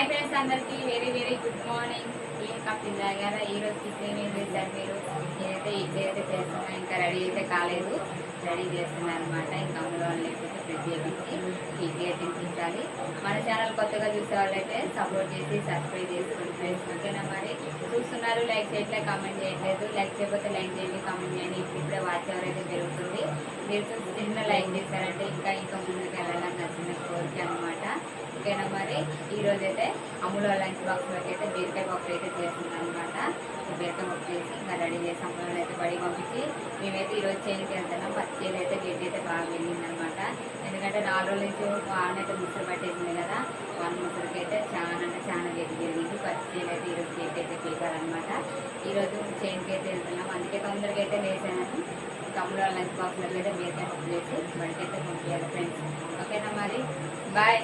Hi friends అందరికి very very good morning. ఏం కప్పిల్ తాగారా ఈ రోజు టిఫిన్ ఏం చేశారు మీరు? నేనైతే ఇడ్లీ అయితే చేస్తున్నా ఇంకా రెడీ అయితే కాలేదు. రెడీ చేస్తున్నాను అనమాట ఇంకా అమ్ములు లేకపోతే ఫ్రిడ్జ్ చేయించి ఇడ్లీ అయితే తినిపించాలి. మన ఛానల్ కొత్తగా చూసే వాళ్ళైతే సపోర్ట్ చేసి సబ్స్క్రైబ్ చేసుకుని ఫ్రెండ్స్ ఓకేనా మరి? చూస్తున్నారు లైక్ చేయట్లే కామెంట్ చేయట్లేదు. లైక్ చేయకపోతే లైక్ చేయండి కామెంట్ చేయండి. ఇప్పుడు ఇప్పుడే వాచ్ ఎవరైతే పెరుగుతుంది మీరు చూసి చిన్న లైక్ చేశారంటే ఇంకా ఇంకా ముందుకు వెళ్ళాలని నా చిన్న కోరిక అనమాట ఓకేనా మరి ఈరోజు అయితే అమ్ములో లంచ్ బాక్స్లోకి అయితే బీరకాయ పప్పు అయితే చేస్తున్నాను అనమాట బీరకాయ పప్పు చేసి ఇంకా రెడీ చేసి అమ్ములో అయితే బడి పంపించి మేమైతే ఈరోజు చేనికి వెళ్తున్నాం. పచ్చి చేలు అయితే గడ్డి అయితే బాగా వెళ్ళిందనమాట ఎందుకంటే నాలుగు రోజుల నుంచి వాన అయితే ముసలు పట్టేసింది కదా. వాన ముసలికి అయితే చాలా అంటే చాలా గడ్డి జరిగింది. పచ్చి చేలు అయితే ఈరోజు గడ్డి అయితే పీకాలన్నమాట ఈరోజు చేనికి అయితే వెళ్తున్నాం. అందుకే తొందరగా అయితే లేసాను తమ్ముడు లంచ్ బాక్స్లో అయితే బీరకాయ పప్పు చేసి బడికి అయితే పంపించాలి ఫ్రెండ్స్. ఓకేనా మరి? బాయ్.